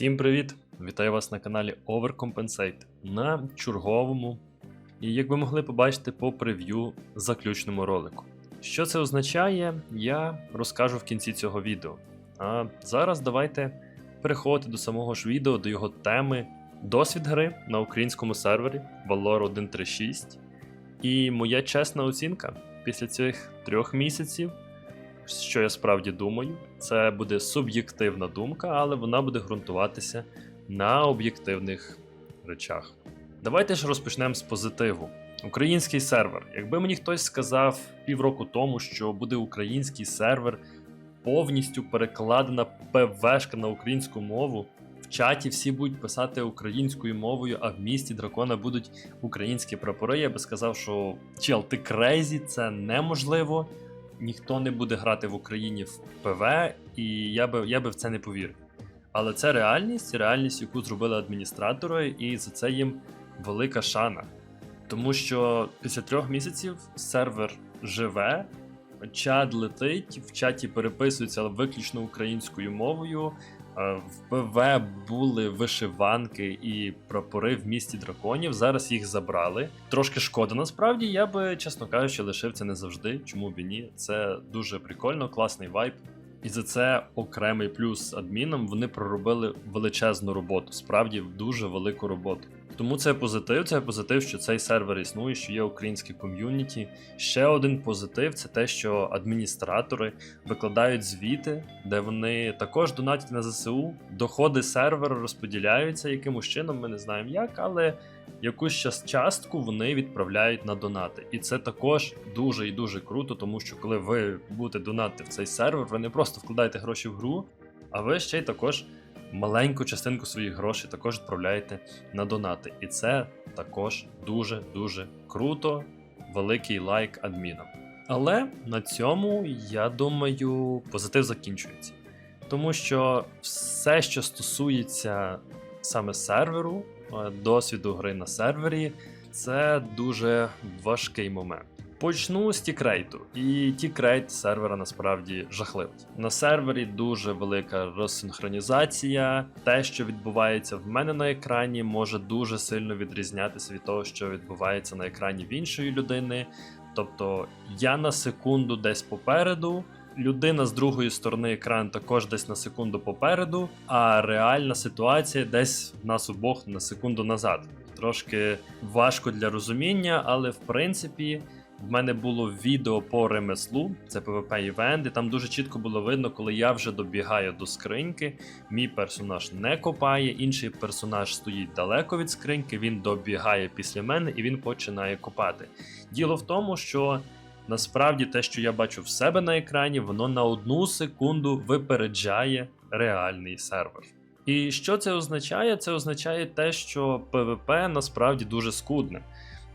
Всім привіт! Вітаю вас на каналі Overcompensate на черговому. І як ви могли побачити по прев'ю заключному ролику. Що це означає, я розкажу в кінці цього відео. А зараз давайте переходити до самого ж відео, до його теми досвід гри на українському сервері Valor 136. І моя чесна оцінка після цих трьох місяців що я справді думаю. Це буде суб'єктивна думка, але вона буде ґрунтуватися на об'єктивних речах. Давайте ж розпочнемо з позитиву. Український сервер. Якби мені хтось сказав півроку тому, що буде український сервер, повністю перекладена ПВшка на українську мову. В чаті всі будуть писати українською мовою, а в місті дракона будуть українські прапори. Я би сказав, що чел, ти крейзі, це неможливо ніхто не буде грати в Україні в ПВ, і я би я би в це не повірив. Але це реальність, реальність, яку зробили адміністратори, і за це їм велика шана. Тому що після трьох місяців сервер живе, чат летить, в чаті переписуються виключно українською мовою. Е, в ПВ були вишиванки і прапори в місті драконів. Зараз їх забрали. Трошки шкода. Насправді я би, чесно кажучи, лишив це не завжди. Чому б і ні? Це дуже прикольно, класний вайб. І за це окремий плюс адмінам вони проробили величезну роботу, справді дуже велику роботу. Тому це позитив. Це позитив, що цей сервер існує, що є українське ком'юніті. Ще один позитив це те, що адміністратори викладають звіти, де вони також донатять на ЗСУ. Доходи серверу розподіляються якимось чином. Ми не знаємо як, але якусь частку вони відправляють на донати. І це також дуже і дуже круто, тому що коли ви будете донати в цей сервер, ви не просто вкладаєте гроші в гру, а ви ще й також маленьку частинку своїх грошей також відправляєте на донати. І це також дуже-дуже круто. Великий лайк адмінам. Але на цьому, я думаю, позитив закінчується. Тому що все, що стосується саме серверу, е, досвіду гри на сервері, це дуже важкий момент. Почну з тікрейту. І тікрейт сервера насправді жахливий. На сервері дуже велика розсинхронізація. Те, що відбувається в мене на екрані, може дуже сильно відрізнятися від того, що відбувається на екрані в іншої людини. Тобто я на секунду десь попереду. Людина з другої сторони екрану також десь на секунду попереду, а реальна ситуація десь в нас обох на секунду назад. Трошки важко для розуміння, але в принципі в мене було відео по ремеслу, це PvP івент, і там дуже чітко було видно, коли я вже добігаю до скриньки, мій персонаж не копає, інший персонаж стоїть далеко від скриньки, він добігає після мене і він починає копати. Діло в тому, що насправді те, що я бачу в себе на екрані, воно на одну секунду випереджає реальний сервер. І що це означає? Це означає те, що PvP насправді дуже скудне.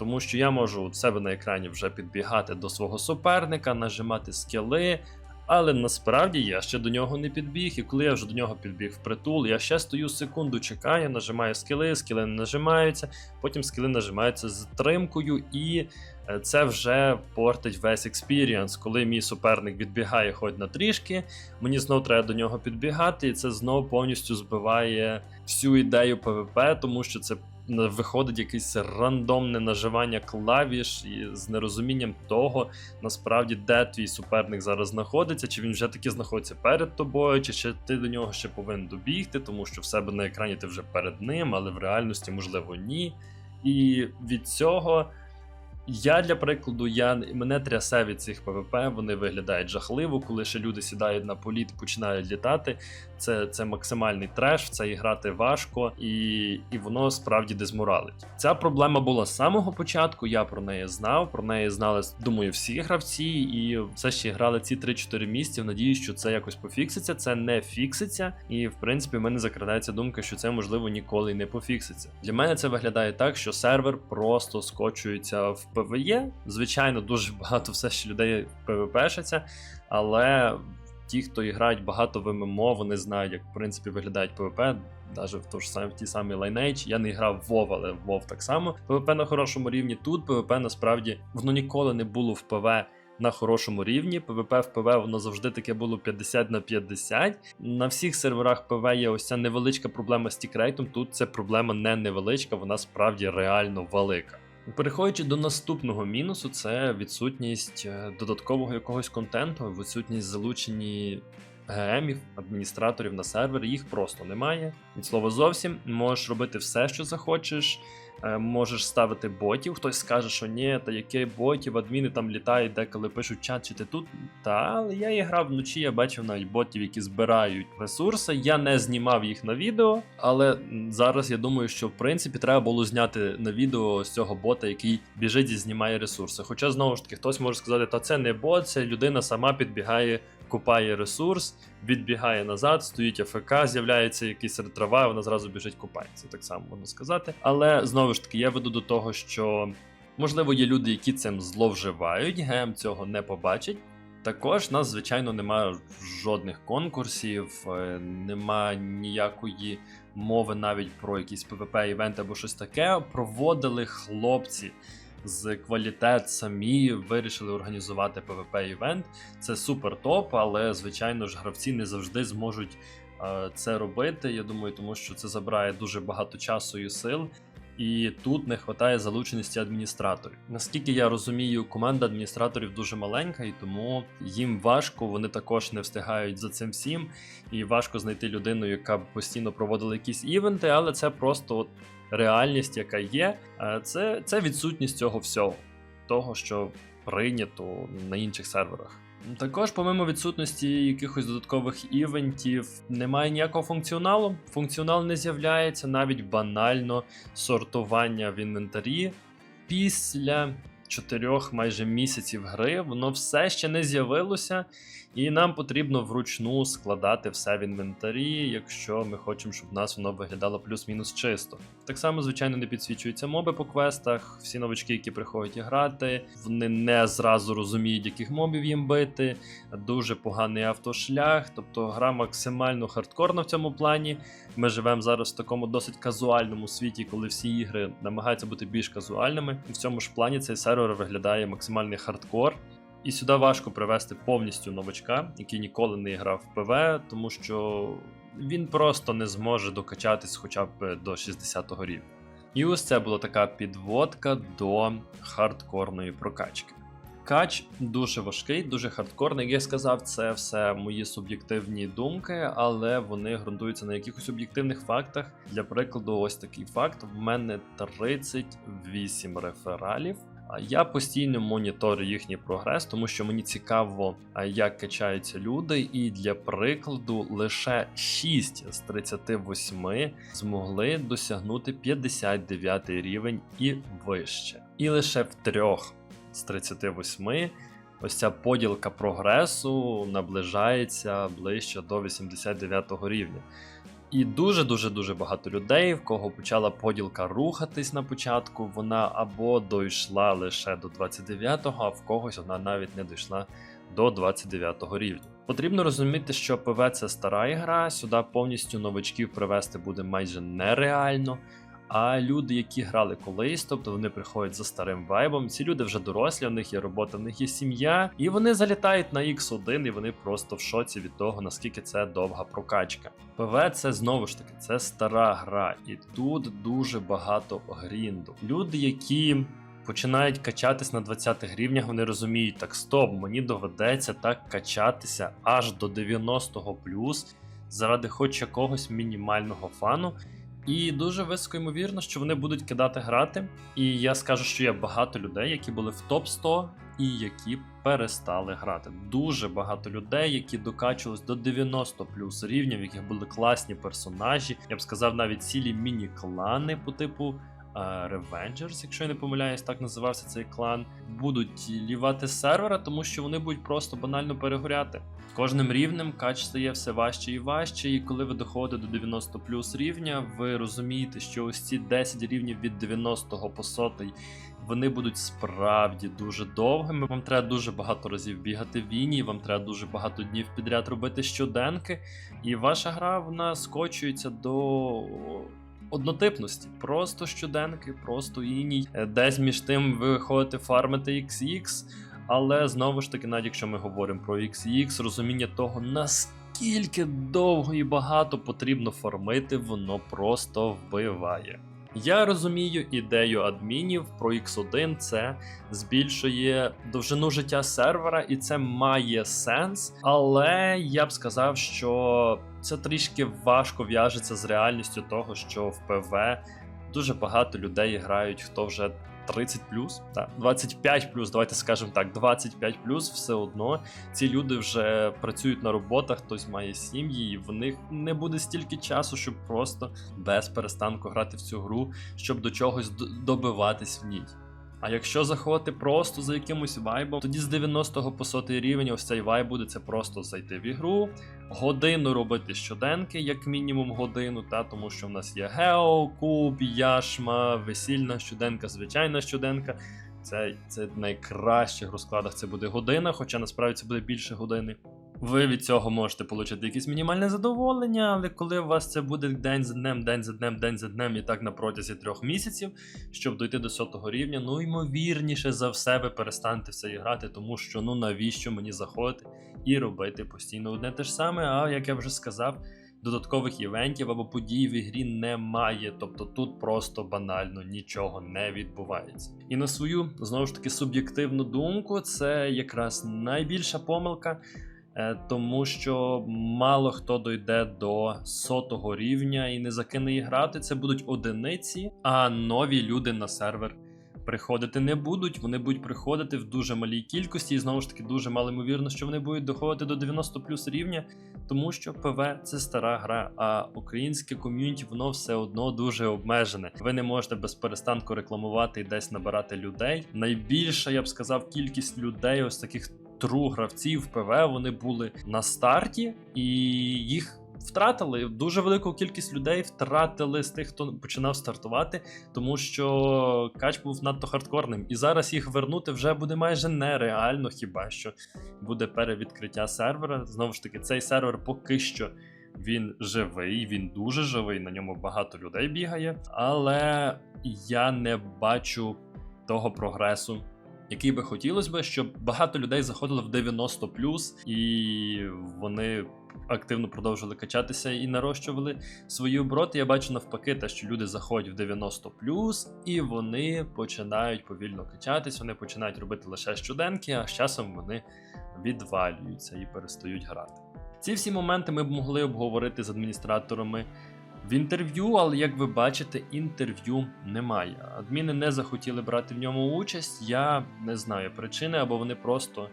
Тому що я можу у себе на екрані вже підбігати до свого суперника, нажимати скіли, але насправді я ще до нього не підбіг, і коли я вже до нього підбіг в притул, я ще стою секунду, чекаю, нажимаю скіли, скіли не нажимаються, потім скіли нажимаються з затримкою, і е, це вже портить весь експіріанс. Коли мій суперник відбігає хоч на трішки, мені знову треба до нього підбігати, і це знову повністю збиває всю ідею ПВП, тому що це виходить якесь рандомне наживання клавіш і з нерозумінням того, насправді, де твій суперник зараз знаходиться, чи він вже таки знаходиться перед тобою, чи ще ти до нього ще повинен добігти, тому що в себе на екрані ти вже перед ним, але в реальності, можливо, ні. І від цього я для прикладу, я мене трясе від цих ПВП, вони виглядають жахливо, коли ще люди сідають на політ починають літати. Це це максимальний треш, в це грати важко, і і воно справді дезморалить. Ця проблема була з самого початку. Я про неї знав. Про неї знали, думаю, всі гравці, і все ще грали ці 3-4 місяці. Надіюсь, що це якось пофікситься. Це не фікситься, і в принципі в мене закрадається думка, що це можливо ніколи не пофікситься. Для мене це виглядає так, що сервер просто скочується в ПВЕ. Звичайно, дуже багато все ще людей ПВПшаться, але ті, хто грають багато в ММО, вони знають, як в принципі виглядають ПВП. Навіть в, ту ж сам, в ті самі Lineage. Я не грав в WoW, але в WoW так само. ПВП на хорошому рівні. Тут ПВП насправді воно ніколи не було в ПВ на хорошому рівні. PvP в ПВ воно завжди таке було 50 на 50. На всіх серверах ПВ є ось ця невеличка проблема з тікрейтом. Тут це проблема не невеличка, вона справді реально велика. Переходячи до наступного мінусу, це відсутність е, додаткового якогось контенту, відсутність залучені ГМів, адміністраторів на сервер. їх просто немає. Від слова зовсім можеш робити все, що захочеш. Е, Можеш ставити ботів. Хтось скаже, що ні, та яке ботів, адміни там літають, деколи пишуть чат, чи ти тут. Та, але я і грав вночі, я бачив навіть ботів, які збирають ресурси. Я не знімав їх на відео, але зараз я думаю, що в принципі треба було зняти на відео з цього бота, який біжить і знімає ресурси. Хоча знову ж таки хтось може сказати, та це не бот, це людина сама підбігає купає ресурс, відбігає назад, стоїть АФК, з'являється якийсь ретрава, вона зразу біжить, купається. Так само можна сказати. Але знову ж таки, я веду до того, що можливо є люди, які цим зловживають, ГМ цього не побачить. Також нас, звичайно, немає жодних конкурсів, е, нема ніякої мови навіть про якісь PvP івенти або щось таке. Проводили хлопці з квалітет самі вирішили організувати PvP івент. Це супер топ, але звичайно ж гравці не завжди зможуть е, це робити. Я думаю, тому що це забирає дуже багато часу і сил. І тут не вистачає залученості адміністраторів. Наскільки я розумію, команда адміністраторів дуже маленька, і тому їм важко, вони також не встигають за цим всім. І важко знайти людину, яка б постійно проводила якісь івенти, але це просто от реальність, яка є. Е, Це, це відсутність цього всього, того, що прийнято на інших серверах. Також, помимо відсутності якихось додаткових івентів, немає ніякого функціоналу. Функціонал не з'являється навіть банально сортування в інвентарі. Після чотирьох майже місяців гри воно все ще не з'явилося, і нам потрібно вручну складати все в інвентарі, якщо ми хочемо, щоб в нас воно виглядало плюс-мінус чисто. Так само, звичайно, не підсвічуються моби по квестах. Всі новички, які приходять грати, вони не зразу розуміють, яких мобів їм бити. Дуже поганий автошлях, тобто гра максимально хардкорна в цьому плані. Ми живемо зараз в такому досить казуальному світі, коли всі ігри намагаються бути більш казуальними. І в цьому ж плані цей сервер виглядає максимальний хардкор. І сюди важко привести повністю новачка, який ніколи не грав в ПВ, тому що він просто не зможе докачатись хоча б до 60-го рівня. І ось це була така підводка до хардкорної прокачки. Кач дуже важкий, дуже хардкорний. Як я сказав, це все мої суб'єктивні думки, але вони ґрунтуються на якихось об'єктивних фактах. Для прикладу, ось такий факт: в мене 38 рефералів. Я постійно моніторю їхній прогрес, тому що мені цікаво, як качаються люди. І для прикладу, лише 6 з 38 змогли досягнути 59 рівень і вище. І лише в трьох з 38 ось ця поділка прогресу наближається ближче до 89 рівня. І дуже дуже дуже багато людей, в кого почала поділка рухатись на початку, вона або дійшла лише до 29-го, а в когось вона навіть не дійшла до 29-го рівня. Потрібно розуміти, що ПВ це стара ігра, сюди повністю новачків привести буде майже нереально. А люди, які грали колись, тобто вони приходять за старим вайбом, ці люди вже дорослі, в них є робота, в них є сім'я, і вони залітають на X1, і вони просто в шоці від того, наскільки це довга прокачка. ПВ це знову ж таки це стара гра, і тут дуже багато грінду. Люди, які. Починають качатись на 20 рівнях, вони розуміють, так стоп, мені доведеться так качатися аж до 90-го плюс заради хоч якогось мінімального фану. І дуже високо ймовірно, що вони будуть кидати грати. І я скажу, що є багато людей, які були в топ 100 і які перестали грати. Дуже багато людей, які докачувались до 90 плюс рівня, в яких були класні персонажі. Я б сказав, навіть цілі міні-клани по типу. Revengers, якщо я не помиляюсь, так називався цей клан, будуть лівати сервера, тому що вони будуть просто банально перегоряти. З кожним рівнем кач стає все важче і важче, і коли ви доходите до 90 плюс рівня, ви розумієте, що ось ці 10 рівнів від 90 по сотий вони будуть справді дуже довгими. Вам треба дуже багато разів бігати в війні, вам треба дуже багато днів підряд робити щоденки, і ваша гра вона скочується до. Однотипності, просто щоденки, просто іній. Е, Десь між тим ви ходите фармити XX, Але знову ж таки, навіть якщо ми говоримо про XX, розуміння того, наскільки довго і багато потрібно фармити, воно просто вбиває. Я розумію ідею адмінів про X1, це збільшує довжину життя сервера, і це має сенс. Але я б сказав, що це трішки важко в'яжеться з реальністю того, що в ПВ дуже багато людей грають, хто вже 30 так, 25 давайте скажемо так, 25 все одно. Ці люди вже працюють на роботах, хтось має сім'ї, і в них не буде стільки часу, щоб просто без перестанку грати в цю гру, щоб до чогось добиватись в ній. А якщо заходити просто за якимось вайбом, тоді з 90 по 100 рівень ось цей вайб буде це просто зайти в ігру, годину робити щоденки, як мінімум годину, та тому що в нас є Гео, Куб, Яшма, весільна щоденка, звичайна щоденка. Це, це в найкращих розкладах це буде година, хоча насправді це буде більше години. Ви від цього можете отримати якесь мінімальне задоволення, але коли у вас це буде день за днем, день за днем, день за днем і так на протязі трьох місяців, щоб дойти до сотого рівня, ну ймовірніше за все ви перестанете в це грати, тому що ну навіщо мені заходити і робити постійно одне те ж саме. А як я вже сказав, додаткових івентів або подій в ігрі немає. Тобто тут просто банально нічого не відбувається. І на свою знову ж таки суб'єктивну думку, це якраз найбільша помилка. Е, Тому що мало хто дойде до сотого рівня і не закине і грати. Це будуть одиниці, а нові люди на сервер приходити не будуть. Вони будуть приходити в дуже малій кількості, і знову ж таки дуже мало ймовірно, що вони будуть доходити до 90 плюс рівня, тому що ПВ це стара гра, а українське ком'юніті воно все одно дуже обмежене. Ви не можете без перестанку рекламувати і десь набирати людей. Найбільша, я б сказав, кількість людей, ось таких тру гравців ПВ, вони були на старті, і їх втратили. Дуже велику кількість людей втратили з тих, хто починав стартувати, тому що кач був надто хардкорним. І зараз їх вернути вже буде майже нереально, хіба що буде перевідкриття сервера. Знову ж таки, цей сервер поки що. Він живий, він дуже живий, на ньому багато людей бігає, але я не бачу того прогресу, який би хотілося б, щоб багато людей заходило в 90 і вони активно продовжували качатися і нарощували свої обороти. Я бачу навпаки, те, що люди заходять в 90 і вони починають повільно качатись, вони починають робити лише щоденки, а з часом вони відвалюються і перестають грати. Ці всі моменти ми б могли обговорити з адміністраторами в інтерв'ю, але як ви бачите, інтерв'ю немає. Адміни не захотіли брати в ньому участь. Я не знаю причини, або вони просто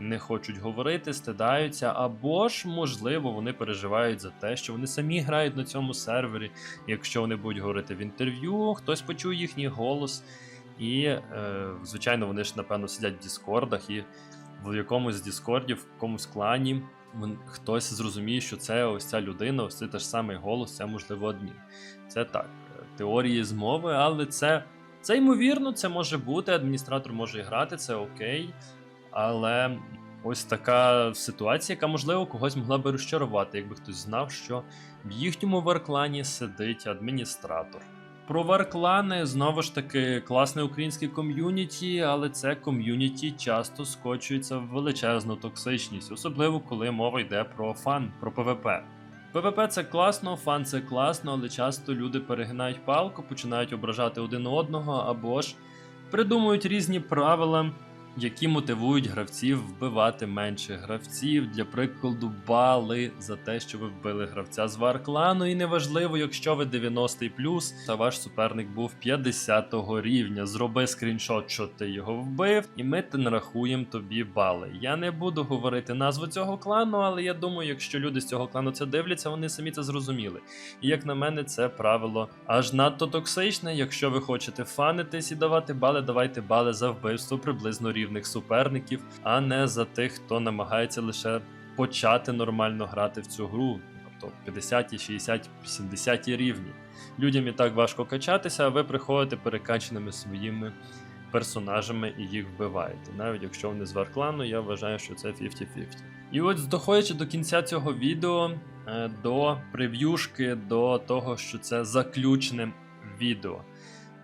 не хочуть говорити, стидаються, або ж, можливо, вони переживають за те, що вони самі грають на цьому сервері. Якщо вони будуть говорити в інтерв'ю, хтось почує їхній голос. І, е, звичайно, вони ж, напевно, сидять в Діскордах, і в якомусь з Діскордів, в якомусь клані хтось зрозуміє, що це ось ця людина, ось це теж самий голос, це можливо адмін. Це так, е, теорії змови, але це, це ймовірно, це може бути. Адміністратор може і грати, це окей. Але ось така ситуація, яка, можливо, когось могла би розчарувати, якби хтось знав, що в їхньому варклані сидить адміністратор. Про варклани знову ж таки класне українське ком'юніті, але це ком'юніті часто скочується в величезну токсичність, особливо коли мова йде про фан, про ПВП. ПВП це класно, фан це класно, але часто люди перегинають палку, починають ображати один одного або ж придумують різні правила, які мотивують гравців вбивати менше гравців. Для прикладу, бали за те, що ви вбили гравця з варклану. І неважливо, якщо ви 90 плюс, та ваш суперник був 50 рівня. Зроби скріншот, що ти його вбив, і ми те нарахуємо тобі бали. Я не буду говорити назву цього клану, але я думаю, якщо люди з цього клану це дивляться, вони самі це зрозуміли. І як на мене, це правило аж надто токсичне. Якщо ви хочете фанитись і давати бали, давайте бали за вбивство приблизно рівних суперників, а не за тих, хто намагається лише почати нормально грати в цю гру. Тобто 50, 60, 70 рівні. Людям і так важко качатися, а ви приходите перекачаними своїми персонажами і їх вбиваєте. Навіть якщо вони з варклану, я вважаю, що це 50-50. І от доходячи до кінця цього відео, е, до прев'юшки, до того, що це заключне відео.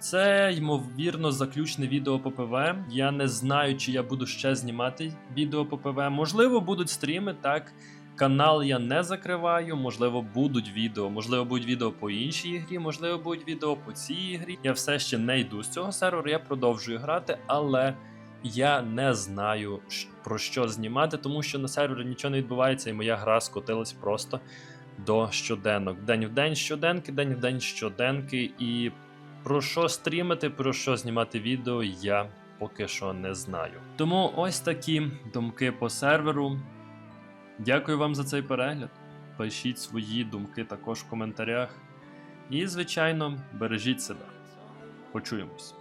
Це ймовірно заключне відео по ПВ. Я не знаю, чи я буду ще знімати відео по ПВ. Можливо, будуть стріми, так. Канал я не закриваю, можливо, будуть відео, можливо, будуть відео по іншій грі, можливо, будуть відео по цій ігрі. Я все ще не йду з цього серверу, я продовжую грати, але я не знаю про що знімати, тому що на сервері нічого не відбувається, і моя гра скотилась просто до щоденок. День в день щоденки, день в день щоденки. І про що стрімити, про що знімати відео, я поки що не знаю. Тому ось такі думки по серверу. Дякую вам за цей перегляд. Пишіть свої думки також в коментарях. І, звичайно, бережіть себе. Почуємось.